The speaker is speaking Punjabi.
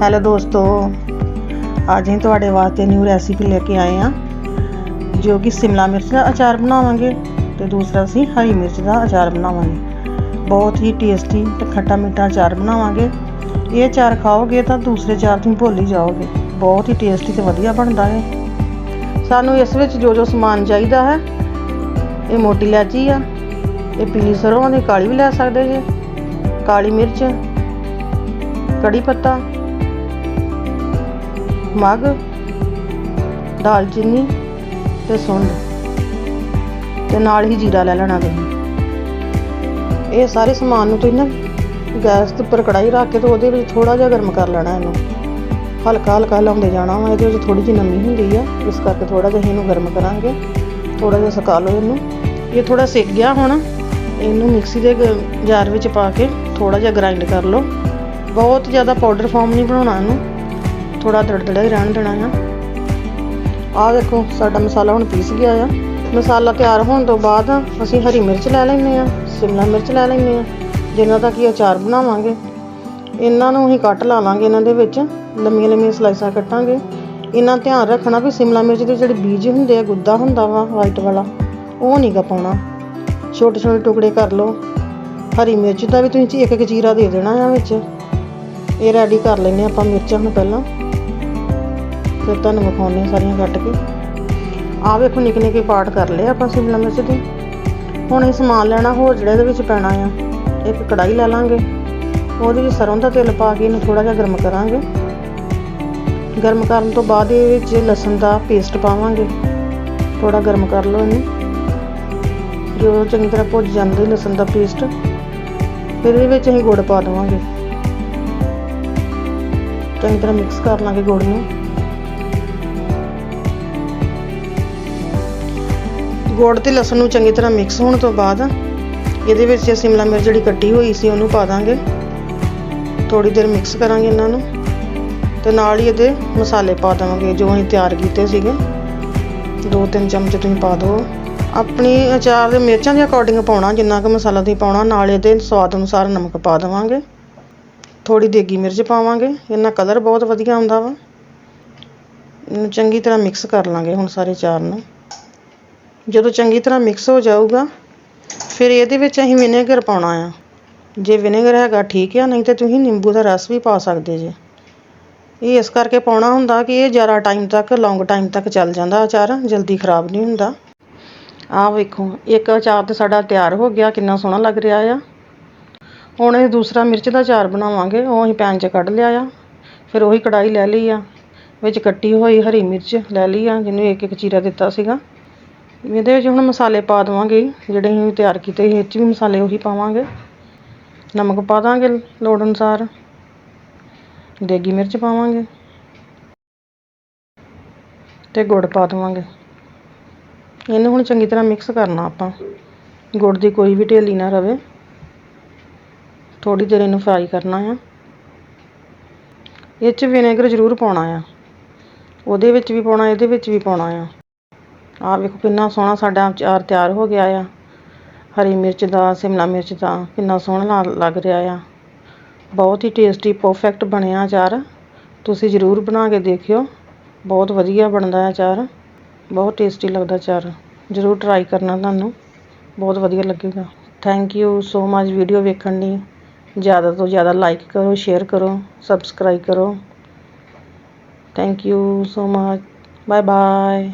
ਹੈਲੋ ਦੋਸਤੋ, ਅੱਜ ਅਸੀਂ ਤੁਹਾਡੇ ਵਾਸਤੇ ਨਿਊ ਰੈਸਿਪੀ ਲੈ ਕੇ ਆਏ ਹਾਂ, ਜੋ ਕਿ ਸ਼ਿਮਲਾ ਮਿਰਚ ਦਾ ਅਚਾਰ ਬਣਾਵਾਂਗੇ ਤੇ ਦੂਸਰਾ ਅਸੀਂ ਹਰੀ ਮਿਰਚ ਦਾ ਅਚਾਰ ਬਣਾਵਾਂਗੇ। ਬਹੁਤ ਹੀ ਟੇਸਟੀ ਤੇ ਖੱਟਾ ਮਿੱਠਾ ਅਚਾਰ ਬਣਾਵਾਂਗੇ। ਇਹ ਅਚਾਰ ਖਾਓਗੇ ਤਾਂ ਦੂਸਰੇ ਅਚਾਰ ਤੁਸੀਂ ਭੁੱਲ ਹੀ ਜਾਓਗੇ। ਬਹੁਤ ਹੀ ਟੇਸਟੀ ਤੇ ਵਧੀਆ ਬਣਦਾ ਹੈ ਸਾਨੂੰ ਇਸ ਵਿੱਚ ਜੋ ਜੋ ਸਮਾਨ ਚਾਹੀਦਾ ਹੈ, ਇਹ ਮੋਟੀ ਇਲਾਚੀ ਆ, ਇਹ ਪੀਲੀ ਸਰੋਂ ਦੀ ਕਾਲੀ ਵੀ ਲੈ ਸਕਦੇ ਜੇ। ਕਾਲੀ ਮਿਰਚ, ਕੜੀ ਪੱਤਾ ਮਗ ਦਾਲਚੀਨੀ ਤੇ ਸੁੰਡ ਤੇ ਨਾਲ ਹੀ ਜੀਰਾ ਲੈ ਲੈਣਾ ਤੁਸੀਂ ਇਹ ਸਾਰੇ ਸਮਾਨ ਨੂੰ ਤੁਸੀਂ ਨਾ ਗੈਸ ਦੇ ਉੱਪਰ ਕੜਾਈ ਰੱਖ ਕੇ ਤੇ ਉਹਦੇ ਵਿੱਚ ਥੋੜਾ ਜਿਹਾ ਗਰਮ ਕਰ ਲੈਣਾ ਇਹਨੂੰ। ਹਲਕਾ ਹਲਕਾ ਲਾਉਂਦੇ ਜਾਣਾ ਵਾ, ਇਹਦੇ ਵਿੱਚ ਥੋੜੀ ਜਿਹੀ ਨਮੀ ਹੁੰਦੀ ਆ, ਇਸ ਕਰਕੇ ਥੋੜਾ ਜਿਹਾ ਇਹਨੂੰ ਗਰਮ ਕਰਾਂਗੇ। ਥੋੜਾ ਜਿਹਾ ਸੁਕਾ ਲਓ ਇਹਨੂੰ। ਇਹ ਥੋੜਾ ਸਿੱਕ ਗਿਆ ਹੁਣ, ਇਹਨੂੰ ਮਿਕਸੀ ਦੇ ਜਾਰ ਵਿੱਚ ਪਾ ਕੇ ਥੋੜਾ ਜਿਹਾ ਗ੍ਰਾਈਂਡ ਕਰ ਲਓ। ਬਹੁਤ ਜ਼ਿਆਦਾ ਪਾਊਡਰ ਫਾਰਮ ਨਹੀਂ ਬਣਾਉਣਾ ਇਹਨੂੰ। ਥੋੜਾ ਦੜਦੜਾ ਹੀ ਰਹਿਣ ਦੇਣਾ ਆ। ਆਹ ਦੇਖੋ, ਸਾਡਾ ਮਸਾਲਾ ਹੁਣ ਪੀਸ ਗਿਆ ਆ। ਮਸਾਲਾ ਤਿਆਰ ਹੋਣ ਤੋਂ ਬਾਅਦ ਅਸੀਂ ਹਰੀ ਮਿਰਚ ਲੈ ਲੈਂਦੇ ਆ, ਸ਼ਿਮਲਾ ਮਿਰਚ ਲੈ ਲੈਂਦੇ ਆ। ਜਿਨ੍ਹਾਂ ਦਾ ਕਿ ਅਚਾਰ ਬਣਾਵਾਂਗੇ, ਇਹਨਾਂ ਨੂੰ ਅਸੀਂ ਕੱਟ ਲਾ ਲਾਂਗੇ ਇਹਨਾਂ ਦੇ ਵਿੱਚ, ਲੰਮੀਆਂ ਲੰਮੀਆਂ ਸਲਾਈਸਾਂ ਕੱਟਾਂਗੇ। ਇਹਨਾਂ ਧਿਆਨ ਰੱਖਣਾ ਵੀ ਸ਼ਿਮਲਾ ਮਿਰਚ ਦੇ ਜਿਹੜੇ ਬੀਜ ਹੁੰਦੇ ਆ, ਗੁੱਦਾ ਹੁੰਦਾ ਵਾ ਵਾਈਟ ਵਾਲਾ, ਉਹ ਨਹੀਂ ਗਾ ਪਾਉਣਾ। ਛੋਟੇ ਛੋਟੇ ਟੁਕੜੇ ਕਰ ਲਓ। ਹਰੀ ਮਿਰਚ ਦਾ ਵੀ ਤੁਸੀਂ ਇੱਕ ਇੱਕ ਚੀਰਾ ਦੇ ਦੇਣਾ ਆ ਵਿੱਚ। ਇਹ ਰੈਡੀ ਕਰ ਲੈਨੇ ਆਪਾਂ ਮਿਰਚਾਂ ਨੂੰ ਪਹਿਲਾਂ। ਫਿਰ ਤੁਹਾਨੂੰ ਵਿਖਾਉਂਦੇ ਹਾਂ ਸਾਰੀਆਂ ਕੱਟ ਕੇ। ਆਹ ਵੇਖੋ ਨਿੱਕੇ ਨਿੱਕੇ ਪਾਰਟ ਕਰ ਲਏ ਆਪਾਂ ਸ਼ਿਮਲਾ ਮਿਰਚ ਦੇ। ਹੁਣ ਇਹ ਸਮਾਨ ਲੈਣਾ, ਹੋਰ ਜਿਹੜਾ ਇਹਦੇ ਵਿੱਚ ਪੈਣਾ ਆ, ਇੱਕ ਕੜਾਈ ਲੈ ਲਾਂਗੇ। ਉਹਦੇ ਵਿੱਚ ਸਰੋਂ ਦਾ ਤੇਲ ਪਾ ਕੇ ਇਹਨੂੰ ਥੋੜਾ ਜਿਹਾ ਗਰਮ ਕਰਾਂਗੇ। ਗਰਮ ਕਰਨ ਤੋਂ ਬਾਅਦ ਇਹ ਵਿੱਚ ਲਸਣ ਦਾ ਪੇਸਟ ਪਾਵਾਂਗੇ। ਥੋੜਾ ਗਰਮ ਕਰ ਲਓ ਇਹਨੂੰ। ਜੋ ਚੰਗੀ ਤਰ੍ਹਾਂ ਭੁੱਜ ਜਾਂਦੇ ਲਸਣ ਦਾ ਪੇਸਟ ਫਿਰ ਇਹਦੇ ਵਿੱਚ ਅਸੀਂ ਗੁੜ ਪਾ ਦੇਵਾਂਗੇ। ਚੰਗੀ ਤਰ੍ਹਾਂ ਮਿਕਸ ਕਰ ਲਾਂਗੇ ਗੁੜ ਨੂੰ। ਗੁੜ ਤੇ ਲਸਣ ਨੂੰ ਚੰਗੀ ਤਰ੍ਹਾਂ ਮਿਕਸ ਹੋਣ ਤੋਂ ਬਾਅਦ ਇਹਦੇ ਵਿੱਚ ਸ਼ਿਮਲਾ ਮਿਰਚ ਜਿਹੜੀ ਕੱਟੀ ਹੋਈ ਸੀ ਉਹਨੂੰ ਪਾ ਦਾਂਗੇ। ਥੋੜੀ ਦੇਰ ਮਿਕਸ ਕਰਾਂਗੇ ਇਹਨਾਂ ਨੂੰ ਤੇ ਨਾਲ ਹੀ ਇਹਦੇ ਮਸਾਲੇ ਪਾ ਦੇਵਾਂਗੇ ਜੋ ਅਸੀਂ ਤਿਆਰ ਕੀਤੇ ਸੀਗੇ। ਦੋ ਤਿੰਨ ਚਮਚ ਤੁਸੀਂ ਪਾ ਦਿਓ। ਆਪਣੀ ਅਚਾਰ ਦੇ ਮਿਰਚਾਂ ਦੇ ਅਕੋਰਡਿੰਗ ਪਾਉਣਾ, ਜਿੰਨਾ ਕੁ ਮਸਾਲਾ ਤੁਸੀਂ ਪਾਉਣਾ, ਨਾਲ ਇਹਦੇ ਸਵਾਦ ਅਨੁਸਾਰ ਨਮਕ ਪਾ ਦੇਵਾਂਗੇ। ਥੋੜੀ ਦੇਗੀ ਮਿਰਚ ਪਾਵਾਂਗੇ, ਇਹਨਾਂ ਕਲਰ ਬਹੁਤ ਵਧੀਆ ਆਉਂਦਾ ਵਾ। ਇਹਨੂੰ ਚੰਗੀ ਤਰ੍ਹਾਂ ਮਿਕਸ ਕਰ ਲਾਂਗੇ ਹੁਣ ਸਾਰੇ ਚਾਰ ਨੂੰ। ਜਦੋਂ ਚੰਗੀ ਤਰ੍ਹਾਂ ਮਿਕਸ ਹੋ ਜਾਊਗਾ, ਫਿਰ ਇਹਦੇ ਵਿੱਚ ਅਸੀਂ ਵਿਨੇਗਰ ਪਾਉਣਾ ਆ। ਜੇ ਵਿਨੇਗਰ ਹੈਗਾ ਠੀਕ ਆ, ਨਹੀਂ ਤੇ ਤੁਸੀਂ ਨਿੰਬੂ ਦਾ ਰਸ ਵੀ ਪਾ ਸਕਦੇ ਜੇ। ਇਹ ਇਸ ਕਰਕੇ ਪਾਉਣਾ ਹੁੰਦਾ ਕਿ ਇਹ ਜ਼ਿਆਦਾ ਟਾਈਮ ਤੱਕ ਲੌਂਗ ਟਾਈਮ ਤੱਕ ਚੱਲ ਜਾਂਦਾ ਅਚਾਰ ਜਲਦੀ ਖਰਾਬ ਨਹੀਂ ਹੁੰਦਾ। ਆਹ ਵੇਖੋ, ਇੱਕ ਅਚਾਰ ਤਾਂ ਸਾਡਾ ਤਿਆਰ ਹੋ ਗਿਆ, ਕਿੰਨਾ ਸੋਹਣਾ ਲੱਗ ਰਿਹਾ ਆ। ਹੁਣ ਇਹ ਦੂਸਰਾ ਮਿਰਚ ਦਾ ਅਚਾਰ ਬਣਾਵਾਂਗੇ, ਉਹ ਅਸੀਂ ਪੈਨ 'ਚ ਕੱਢ ਲਿਆ ਆ। ਫਿਰ ਉਹੀ ਕੜਾਈ ਲੈ ਲਈ ਆ। ਵਿੱਚ ਕੱਟੀ ਹੋਈ ਹਰੀ ਮਿਰਚ ਲੈ ਲਈ ਆ, ਜਿਹਨੂੰ ਇੱਕ ਇੱਕ ਚੀਰਾ ਦਿੱਤਾ ਸੀਗਾ। ਇਹਦੇ ਵਿੱਚ ਹੁਣ ਮਸਾਲੇ ਪਾ ਦੇਵਾਂਗੇ, ਜਿਹੜੇ ਅਸੀਂ ਤਿਆਰ ਕੀਤੇ ਸੀ, ਇਹ 'ਚ ਵੀ ਮਸਾਲੇ ਉਹੀ ਪਾਵਾਂਗੇ। ਨਮਕ ਪਾ ਦਾਂਗੇ ਲੋੜ ਅਨੁਸਾਰ। ਦੇਗੀ ਮਿਰਚ ਪਾਵਾਂਗੇ। ਤੇ ਗੁੜ ਪਾ ਦੇਵਾਂਗੇ। ਇਹਨੂੰ ਹੁਣ ਚੰਗੀ ਤਰ੍ਹਾਂ ਮਿਕਸ ਕਰਨਾ ਆਪਾਂ। ਗੁੜ ਦੀ ਕੋਈ ਵੀ ਢੇਲੀ ਨਾ ਰਵੇ। ਥੋੜੀ ਦੇਰ ਇਹਨੂੰ ਫਰਾਈ ਕਰਨਾ ਆ। ਇਹ 'ਚ ਵਿਨੇਗਰ ਜ਼ਰੂਰ ਪਾਉਣਾ ਆ। ਉਹਦੇ ਵਿੱਚ ਵੀ ਪਾਉਣਾ, ਇਹਦੇ ਵਿੱਚ ਵੀ ਪਾਉਣਾ ਆ। ਆਹ ਵੇਖੋ ਕਿੰਨਾ ਸੋਹਣਾ ਸਾਡਾ ਅਚਾਰ ਤਿਆਰ ਹੋ ਗਿਆ ਆ। ਹਰੀ ਮਿਰਚ ਦਾ, ਸ਼ਿਮਲਾ ਮਿਰਚ ਦਾ, ਕਿੰਨਾ ਸੋਹਣਾ ਲਾ- ਲੱਗ ਰਿਹਾ ਆ। ਬਹੁਤ ਹੀ ਟੇਸਟੀ ਪਰਫੈਕਟ ਬਣਿਆ ਅਚਾਰ। ਤੁਸੀਂ ਜ਼ਰੂਰ ਬਣਾ ਕੇ ਦੇਖਿਓ। ਬਹੁਤ ਵਧੀਆ ਬਣਦਾ ਹੈ ਅਚਾਰ। ਬਹੁਤ ਟੇਸਟੀ ਲੱਗਦਾ ਅਚਾਰ। ਜ਼ਰੂਰ ਟਰਾਈ ਕਰਨਾ ਤੁਹਾਨੂੰ। ਬਹੁਤ ਵਧੀਆ ਲੱਗੇਗਾ। Thank you so much video ਵੇਖਣ ਲਈ। ਜ਼ਿਆਦਾ ਤੋਂ ਜ਼ਿਆਦਾ ਲਾਈਕ ਕਰੋ ਸ਼ੇਅਰ ਕਰੋ ਸਬਸਕ੍ਰਾਈਬ ਕਰੋ। Thank you so much bye bye